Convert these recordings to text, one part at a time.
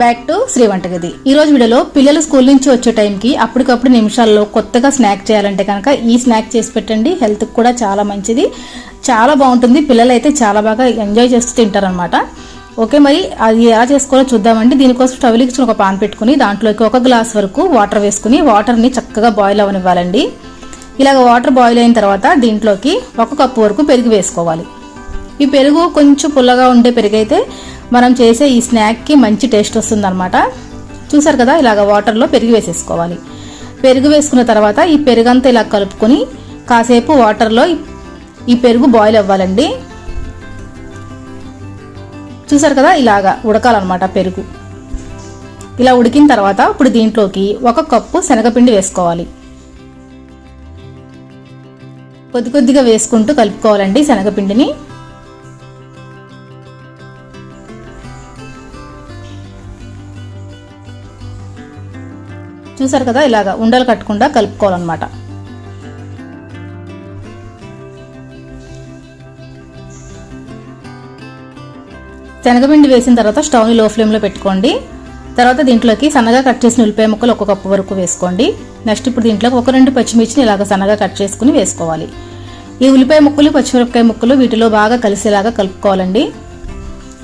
Back to Shri వంటగది ఈ రోజు వీడియోలో పిల్లలు స్కూల్ నుంచి వచ్చే టైంకి అప్పటికప్పుడు నిమిషాల్లో కొత్తగా స్నాక్ చేయాలంటే కనుక ఈ స్నాక్ చేసి పెట్టండి. హెల్త్కి కూడా చాలా మంచిది. చాలా బాగుంటుంది. పిల్లలు అయితే చాలా బాగా ఎంజాయ్ చేస్తూ తింటారనమాట ఓకే మరి అది ఎలా చేసుకోవాలో చూద్దామండి. దీనికోసం స్టవ్ ఇచ్చిన ఒక పాన్ పెట్టుకుని దాంట్లోకి ఒక గ్లాస్ వరకు వాటర్ వేసుకుని వాటర్ని చక్కగా బాయిల్ అవనివ్వాలండి. ఇలాగ వాటర్ బాయిల్ అయిన తర్వాత దీంట్లోకి ఒక కప్పు వరకు పెరుగు వేసుకోవాలి. ఈ పెరుగు కొంచెం పుల్లగా ఉండే పెరుగు అయితే మనం చేసే ఈ స్నాక్కి మంచి టేస్ట్ వస్తుందన్నమాట. చూసారు కదా ఇలాగ వాటర్లో పెరుగు వేసేసుకోవాలి. పెరుగు వేసుకున్న తర్వాత ఈ పెరుగంతా ఇలా కలుపుకొని కాసేపు వాటర్లో ఈ- పెరుగు బాయిల్ అవ్వాలండి. చూసారు కదా ఇలాగా ఉడకాలన్నమాట పెరుగు. ఇలా ఉడికిన తర్వాత ఇప్పుడు దీంట్లోకి ఒక కప్పు శనగపిండి వేసుకోవాలి. కొద్ది కొద్దిగా వేసుకుంటూ కలుపుకోవాలండి శనగపిండిని. చూసారు కదా ఇలాగా ఉండలు కట్టకుండా కలుపుకోవాలన్నమాట. శనగపిండి వేసిన తర్వాత స్టవ్ని లో ఫ్లేమ్లో పెట్టుకోండి. తర్వాత దీంట్లోకి సన్నగా కట్ చేసిన ఉల్లిపాయ ముక్కలు ఒక కప్పు వరకు వేసుకోండి. నెక్స్ట్ ఇప్పుడు దీంట్లోకి ఒక రెండు పచ్చిమిర్చిని ఇలాగ సన్నగా కట్ చేసుకుని వేసుకోవాలి. ఈ ఉల్లిపాయ ముక్కలు పచ్చిమిరపకాయ ముక్కలు వీటిలో బాగా కలిసేలాగా కలుపుకోవాలండి.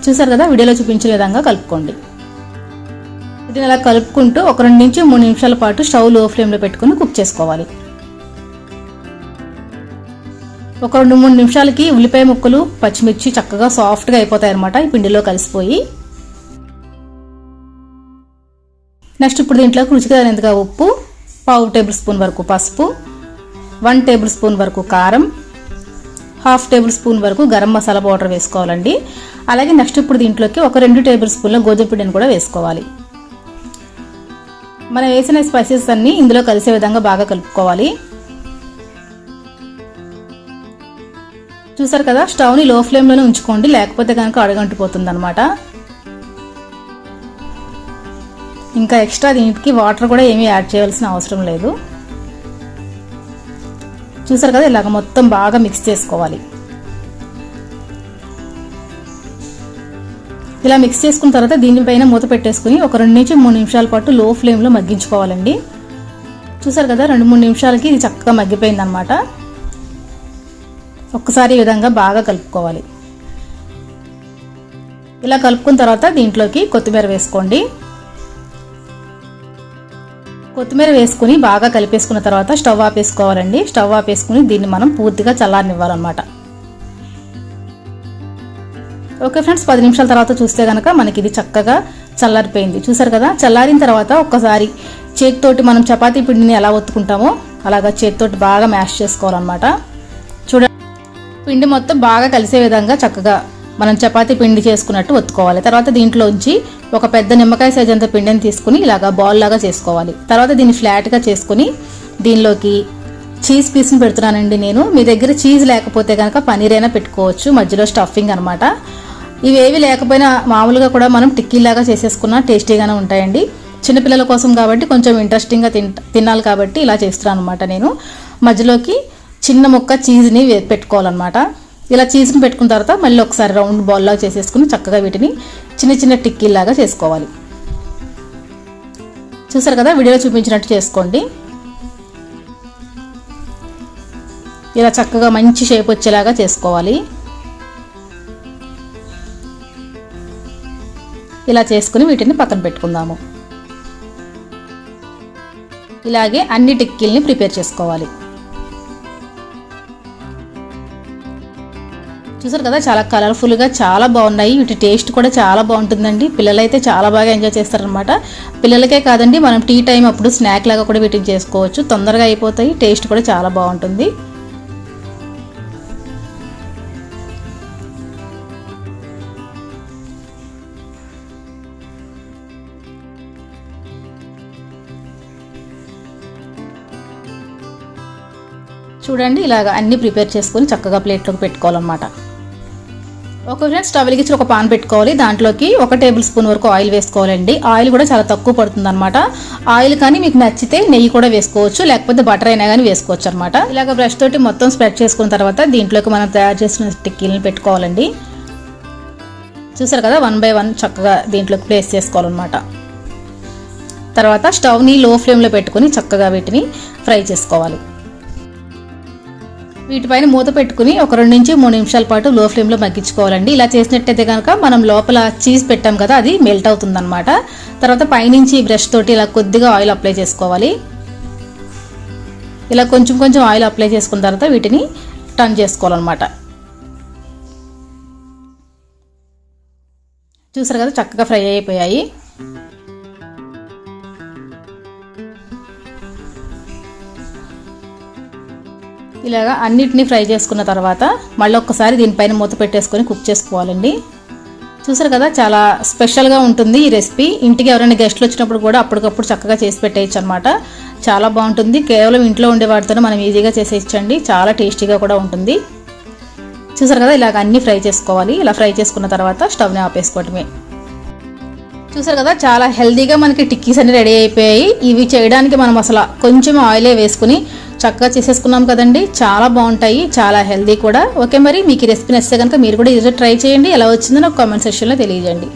చూసారు కదా వీడియోలో చూపించిన విధంగా కలుపుకోండి. వీటిని అలా కలుపుకుంటూ ఒక రెండు నుంచి మూడు నిమిషాల పాటు స్టవ్లో ఫ్లేమ్లో పెట్టుకుని కుక్ చేసుకోవాలి. ఒక రెండు మూడు నిమిషాలకి ఉల్లిపాయ ముక్కలు పచ్చిమిర్చి చక్కగా సాఫ్ట్గా అయిపోతాయి అనమాట ఈ పిండిలో కలిసిపోయి. నెక్స్ట్ ఇప్పుడు దీంట్లోకి రుచికి తగినంతగా ఉప్పు పావు టేబుల్ స్పూన్ వరకు పసుపు వన్ టేబుల్ స్పూన్ వరకు కారం హాఫ్ టేబుల్ స్పూన్ వరకు గరం మసాలా పౌడర్ వేసుకోవాలండి. అలాగే నెక్స్ట్ ఇప్పుడు దీంట్లోకి ఒక రెండు టేబుల్ స్పూన్ల గోధుమ పిండిని కూడా వేసుకోవాలి. మనం వేసిన స్పైసెస్ అన్నీ ఇందులో కలిసే విధంగా బాగా కలుపుకోవాలి. చూసారు కదా స్టవ్ని లో ఫ్లేమ్లోనే ఉంచుకోండి లేకపోతే కనుక అడగంటిపోతుంది అనమాట ఇంకా ఎక్స్ట్రా దీనికి వాటర్ కూడా ఏమీ యాడ్ చేయాల్సిన అవసరం లేదు. చూసారు కదా ఇలాగ మొత్తం బాగా మిక్స్ చేసుకోవాలి. ఇలా మిక్స్ చేసుకున్న తర్వాత దీనిపైన మూత పెట్టేసుకుని ఒక రెండు నుంచి మూడు నిమిషాల పాటు లో ఫ్లేమ్లో మగ్గించుకోవాలండి. చూసారు కదా రెండు మూడు నిమిషాలకి ఇది చక్కగా మగ్గిపోయింది అనమాట ఒక్కసారి ఈ విధంగా బాగా కలుపుకోవాలి. ఇలా కలుపుకున్న తర్వాత దీంట్లోకి కొత్తిమీర వేసుకోండి. కొత్తిమీర వేసుకుని బాగా కలిపేసుకున్న తర్వాత స్టవ్ ఆపేసుకోవాలండి. స్టవ్ ఆపేసుకుని దీన్ని మనం పూర్తిగా చల్లారనివ్వాలన్నమాట. ఓకే ఫ్రెండ్స్ పది నిమిషాల తర్వాత చూస్తే కనుక మనకి ఇది చక్కగా చల్లారిపోయింది. చూసారు కదా? చల్లారిన తర్వాత ఒక్కసారి చేతితోటి మనం చపాతీ పిండిని ఎలా ఒత్తుకుంటామో అలాగా చేతితోటి బాగా మ్యాష్ చేసుకోవాలన్నమాట. చూడండి పిండి మొత్తం బాగా కలిసే విధంగా చక్కగా మనం చపాతీ పిండి చేసుకున్నట్టు ఒత్తుకోవాలి. తర్వాత దీంట్లోంచి ఒక పెద్ద నిమ్మకాయ సైజ్ అంత పిండిని తీసుకుని ఇలాగా బాల్ లాగా చేసుకోవాలి. తర్వాత దీన్ని ఫ్లాట్గా చేసుకుని దీనిలోకి చీజ్ పీస్ని పెడుతున్నానండి నేను. మీ దగ్గర చీజ్ లేకపోతే కనుక పనీర్ అయినా పెట్టుకోవచ్చు. మధ్యలో స్టఫింగ్ అనమాట ఇవేవి లేకపోయినా మామూలుగా కూడా మనం టిక్కీలాగా చేసేసుకున్న టేస్టీగానే ఉంటాయండి. చిన్నపిల్లల కోసం కాబట్టి కొంచెం ఇంట్రెస్టింగ్గా తిన్ తినాలి కాబట్టి ఇలా చేస్తున్నాను అనమాట నేను. మధ్యలోకి చిన్న ముక్క చీజ్ని పెట్టుకోవాలన్నమాట. ఇలా చీజ్ని పెట్టుకున్న తర్వాత మళ్ళీ ఒకసారి రౌండ్ బాల్లాగా చేసేసుకుని చక్కగా వీటిని చిన్న చిన్న టిక్కీలాగా చేసుకోవాలి. చూసారు కదా? వీడియోలో చూపించినట్టు చేసుకోండి. ఇలా చక్కగా మంచి షేప్ వచ్చేలాగా చేసుకోవాలి. ఇలా చేసుకుని వీటిని పక్కన పెట్టుకుందాము. ఇలాగే అన్ని టిక్కీల్ని ప్రిపేర్ చేసుకోవాలి. చూసారు కదా చాలా కలర్ఫుల్గా చాలా బాగున్నాయి. వీటి టేస్ట్ కూడా చాలా బాగుంటుందండి. పిల్లలైతే చాలా బాగా ఎంజాయ్ చేస్తారనమాట పిల్లలకే కాదండి మనం టీ టైం అప్పుడు స్నాక్ లాగా కూడా వీటిని చేసుకోవచ్చు. తొందరగా అయిపోతాయి టేస్ట్ కూడా చాలా బాగుంటుంది. చూడండి ఇలాగ అన్నీ ప్రిపేర్ చేసుకొని చక్కగా ప్లేట్లోకి పెట్టుకోవాలన్నమాట. ఒక ఫ్రెండ్స్ స్టవ్ వెలిగించి ఒక పాన్ పెట్టుకోవాలి. దాంట్లోకి ఒక టేబుల్ స్పూన్ వరకు ఆయిల్ వేసుకోవాలండి. ఆయిల్ కూడా చాలా తక్కువ పడుతుంది అనమాట ఆయిల్ కానీ మీకు నచ్చితే నెయ్యి కూడా వేసుకోవచ్చు లేకపోతే బటర్ అయినా కానీ వేసుకోవచ్చు అనమాట ఇలాగ బ్రష్ తోటి మొత్తం స్ప్రెడ్ చేసుకున్న తర్వాత దీంట్లోకి మనం తయారు చేసిన టిక్కీలను పెట్టుకోవాలండి. చూసారు కదా వన్ బై వన్ చక్కగా దీంట్లోకి ప్లేస్ చేసుకోవాలన్నమాట. తర్వాత స్టవ్ని లో ఫ్లేమ్లో పెట్టుకొని చక్కగా వీటిని ఫ్రై చేసుకోవాలి. వీటిపైన మూత పెట్టుకుని ఒక రెండు నుంచి మూడు నిమిషాల పాటు లో ఫ్లేమ్లో మగ్గించుకోవాలండి. ఇలా చేసినట్టయితే కనుక మనం లోపల చీజ్ పెట్టాం కదా అది మెల్ట్ అవుతుందన్నమాట. తర్వాత పైనుంచి బ్రష్ తోటి ఇలా కొద్దిగా ఆయిల్ అప్లై చేసుకోవాలి. ఇలా కొంచెం కొంచెం ఆయిల్ అప్లై చేసుకున్న తర్వాత వీటిని టర్న్ చేసుకోవాలన్నమాట. చూసారు కదా చక్కగా ఫ్రై అయిపోయాయి. ఇలాగా అన్నిటినీ ఫ్రై చేసుకున్న తర్వాత మళ్ళీ ఒక్కసారి దీనిపైన మూత పెట్టేసుకొని కుక్ చేసుకోవాలండి. చూసారు కదా చాలా స్పెషల్గా ఉంటుంది ఈ రెసిపీ. ఇంటికి ఎవరైనా గెస్ట్లు వచ్చినప్పుడు కూడా అప్పటికప్పుడు చక్కగా చేసి పెట్టేయచ్చు అనమాట చాలా బాగుంటుంది. కేవలం ఇంట్లో ఉండే వాటితోనే మనం ఈజీగా చేసేయచ్చండి. చాలా టేస్టీగా కూడా ఉంటుంది. చూసారు కదా ఇలాగ అన్నీ ఫ్రై చేసుకోవాలి. ఇలా ఫ్రై చేసుకున్న తర్వాత స్టవ్ని ఆపేసుకోవటమే. చూసారు కదా చాలా హెల్దీగా మనకి టిక్కీస్ అన్ని రెడీ అయిపోయాయి. ఇవి చేయడానికి మనం అసలు కొంచెం ఆయిలే వేసుకుని చక్కగా చేసేసుకున్నాం కదండి. చాలా బాగుంటాయి చాలా హెల్దీ కూడా. ఓకే మరి మీకు ఈ రెసిపీ నచ్చితే కనుక మీరు కూడా ఈరోజు ట్రై చేయండి. ఎలా వచ్చిందో నాకు కామెంట్ సెక్షన్లో తెలియజేయండి.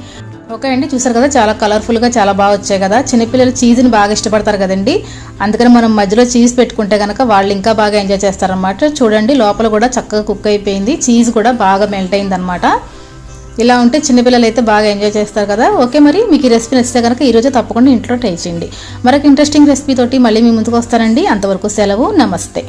ఓకే అండి చూసారు కదా చాలా కలర్ఫుల్గా చాలా బాగా వచ్చాయి కదా. చిన్నపిల్లలు చీజ్ని బాగా ఇష్టపడతారు కదండి. అందుకని మనం మధ్యలో చీజ్ పెట్టుకుంటే కనుక వాళ్ళు ఇంకా బాగా ఎంజాయ్ చేస్తారనమాట చూడండి లోపల కూడా చక్కగా కుక్ అయిపోయింది. చీజ్ కూడా బాగా మెల్ట్ అయిందనమాట ఇలా ఉంటే చిన్నపిల్లలు అయితే బాగా ఎంజాయ్ చేస్తారు కదా. ఓకే మరి మీకు ఈ రెసిపీ నచ్చితే కనుక ఈరోజు తప్పకుండా ఇంట్లో ట్రై చేయండి. మరొక ఇంట్రెస్టింగ్ రెసిపీ తోటి మళ్ళీ మీ ముందుకు వస్తానండి. అంతవరకు సెలవు నమస్తే.